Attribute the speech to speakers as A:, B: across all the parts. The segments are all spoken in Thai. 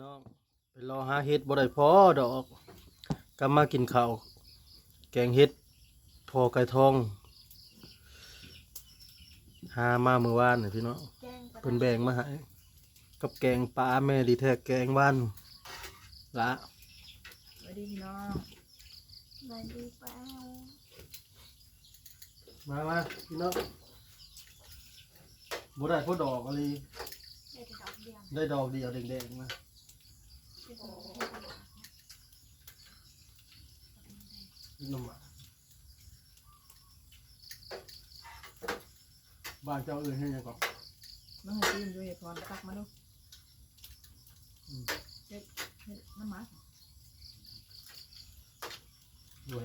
A: น้องไปรอหาเห็ดบ่ได้พอดอกก็มากินข้าวแกงเห็ดพอไก่ทองหามาเมื่อวานนี่พี่น้อง
B: แกงปลา
A: เพิ่นแบ่งมาให้กับแกงปลาแม่ดีแท้แกงบ้านละ
C: สวัสดีพี่น้อง
B: บายดีเปล่า
A: มามาพี่น้องบ่ได้พอดอกอะไร
B: ได้แต่ดอกเดียว
A: ได้ดอกเดียวแดงๆมา
B: โอ้
A: พี่น้องมาบ้านเจ้าเอื่นให้ยังก่อน
C: น้องให้ตื่นด้วยพรตักมาดู
A: อืม
C: เฮ็ดเฮ็ดน้ำหมา
A: ด้วย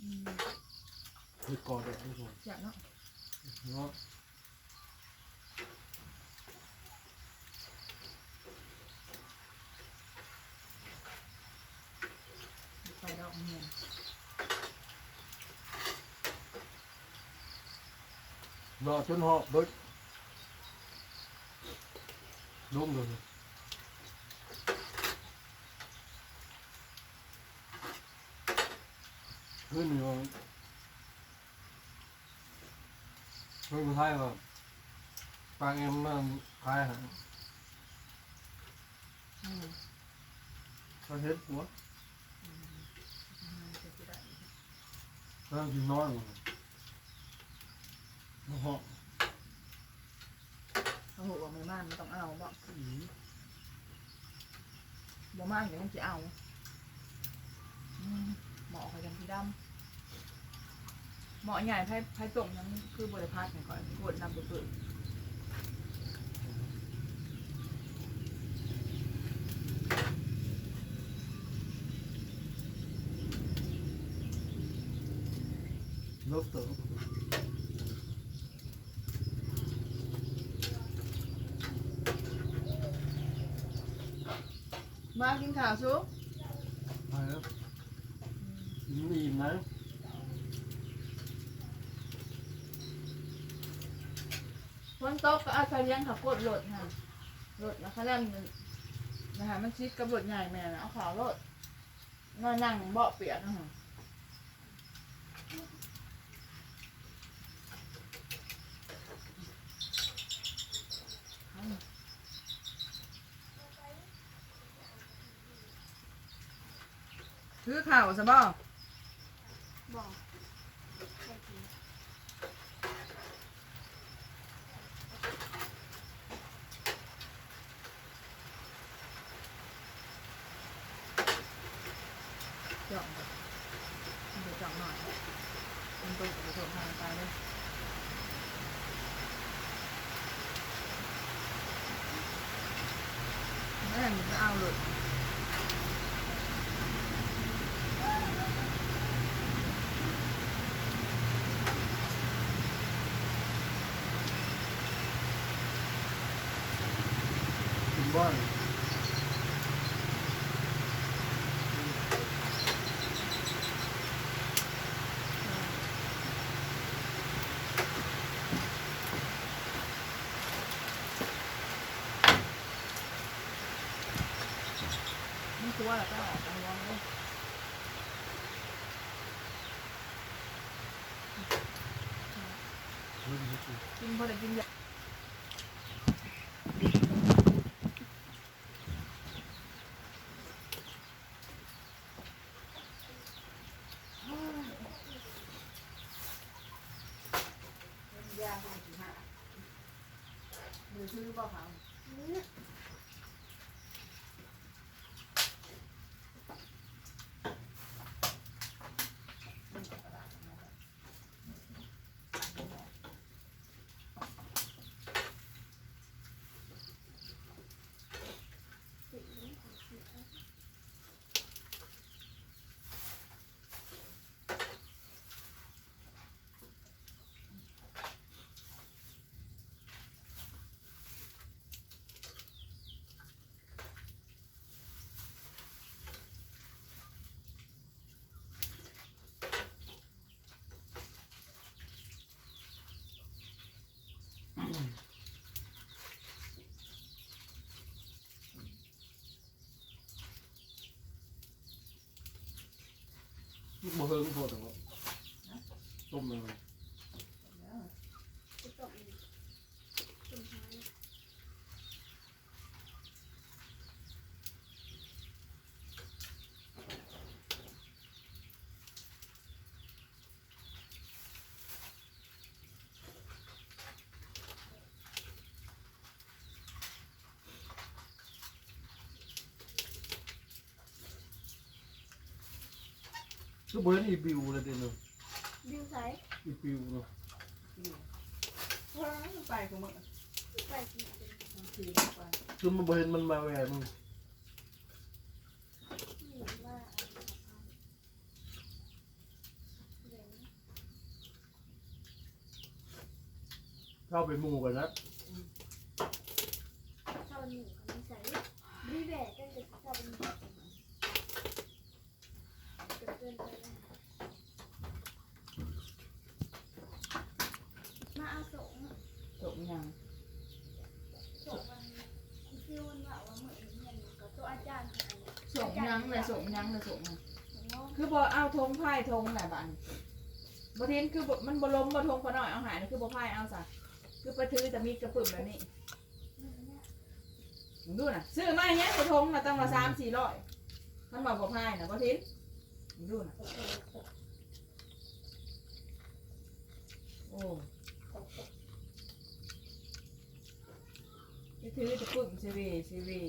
C: อืม
A: เฮ็ดกอดเลยทุกคน
C: อยากเนาะ
A: เนาะ
C: ใส่ด อกเหียน
A: รอจนเหาะเบิดลุ่มเลยขึ้นอยู่เพิ่งไทยว่าปางเอ็มมันขายหา
C: อืม
A: เขาเฮ็ดหัว
C: อืมจะสิได้
A: เริ่มกินน้อยลงมาเหาะ
C: เขาบอกว่าไม่ม่านมันต้องเอาบ่บ่ม่านเดี๋ยวมันจะเอาอืมเหมาะกับยำพี่ดำเหมาะใหญ่ไพ่ไพ่ตรงนั้นคือบริพาทหน่อยก่อนกดนำไปเปิด
A: ลบเติม
C: มากินข้าวซุป
A: ไปแล้วอิ่มอิ่มนะ
C: ฝนตกก็อาศัยเลี้ยงขับกดรถฮะรถแล้วเขาเล่นนะฮะมันชิดกับรถใหญ่แม่นะเอาขาวรถนอนนั่งเบาะเปียกนะฮะ ถือข่าวซะบ่
B: บอกใช่ที
C: จ่องก่อนมันจะจ่องหน่อยมันตรงกับตัวทางไปเลยแม่มันจะเอาเลย
A: กินบ้าน
C: มันกลัวแล้วก็ออกไปวางเลย
A: เรื่องนี้คือ
C: กินพอได้กินยายาคนที่ห้าหรือชื่อเปล่า
B: บ่
A: เฮิงโพดหรอกต้มเลย
B: จะตกอีกสุดท้าย
A: คือบ่เห็นอีบิวเลยเด้เนาะ
B: บิวไซส์
A: อีบิวเนาะ
C: ว้ายไปของมึง
B: ไปกินเป็น
C: บางทีไป
A: คือมันบ่เห็นมันมาแหวนมึง
B: หรือว่าอะไรของเขาเดี๋ยว
A: เข้าไปหมู่กันนะ
B: ชาวหนึ่งเขาไม่ใส่รีแบกกันจะชาวหนึ่งเกิดเกินไปแล้ว มาเอาสง
C: จบยัง
B: สงมันคิวมันว่าว่าเหมือนเงินกับตัวอาจารย์
C: ส่งยังเลยส่งยังเลยส่งยังคือบ่เอาธงไพ่ธงไหนบ้านบ่เทนคือมันบ่ล้มบ่ธงพอน้อยเอาหายนะคือบ่ไพ่เอาซะคือไปถือแต่มีกระปึ่มแบบนี้ดูน่ะซื้อมาอย่างเงี้ยบ่ธงน่ะต้องละ3 400มันบอกบ่ไพ่น่ะบ่เทน มึงดูนะโอ้ไปถือแต่ปึ่มซีวีซีวี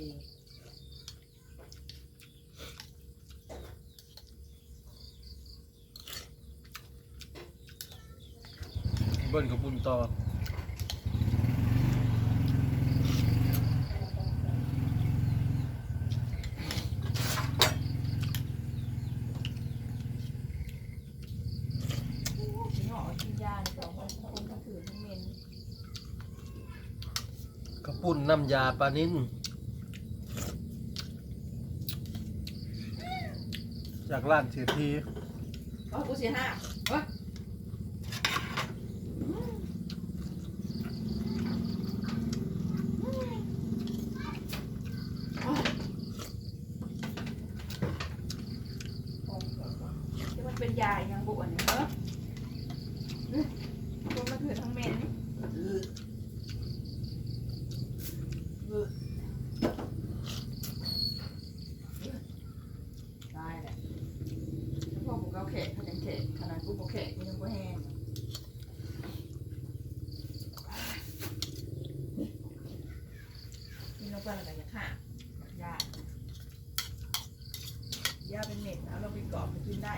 A: เบิ่นกับบุญต่อ
C: กินหอกินยาในสองคนคนทั้งถือทั้งเมน
A: กระ ปุ่นน้ำยาปลานิ้นจากร้านเสียที
C: อ๋อกูเสียห้าเฮ้ยที่มันเป็นยาอย่างบุญเนี่ยเหรอคนมันถือทั้งเมน ตายแหละ พวกผมก็แขกเขายังแขกขนาดกูบอกแขกกูยังก็แห้งนี่ลงไปแล้วกันอย่าขาดยาย่าเป็นเม็ดนะเราไปกรอบไปกินได้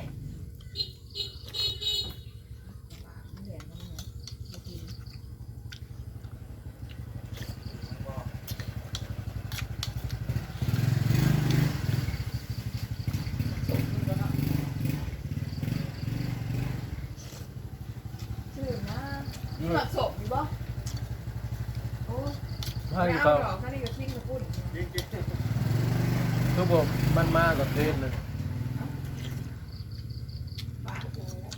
C: เหลืองมันเนี่ยมากินส่งนี่ก็เนาะ ชื่อนะนี่หมักศพอยู่ปะโอ้ย
A: ให้
C: ไม่
A: เขา
C: เอาหรอกถ้านี่ก็ทิ้งกระปุ้น
A: เขาบอกมันมากับเทศเลย
C: บ้าน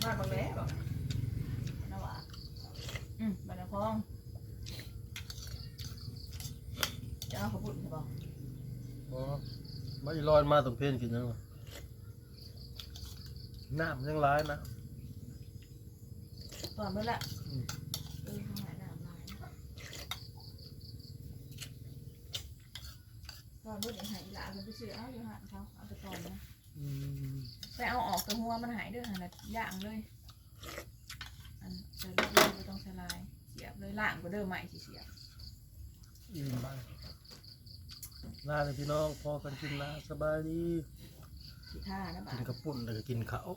C: บ้านบางแหล่บอกนะวะอืมบ้านนพองจะเอากระปุ้นใช่ปะ
A: อ๋อไม่ลอยมาตรงเพนกินยังวะน้ำยังร้ายนะ
C: ตอนเมื่อละ
A: อืม
C: เออทำไมน้ำลายนะ ตอนเมื่อเดี๋ยวหายอีหลามันไปซื้อเอาอยู่หันเขาเอาไปตอนนะ
A: อืม
C: ไปเอาออกแต่หัวมันหายเด้อหันน่ะย่างเลยอันเจอลูกเลยไม่ต้องสลายเสียบเลยล่างก็เด้อใหม่สิเสียบ
A: อิ่มบ้างลาเลยพี่น้องพอกันกินลาสบายดี
C: สิท่านะบ้า
A: กินกระปุ่นแล้วก็กินข้าว
C: อ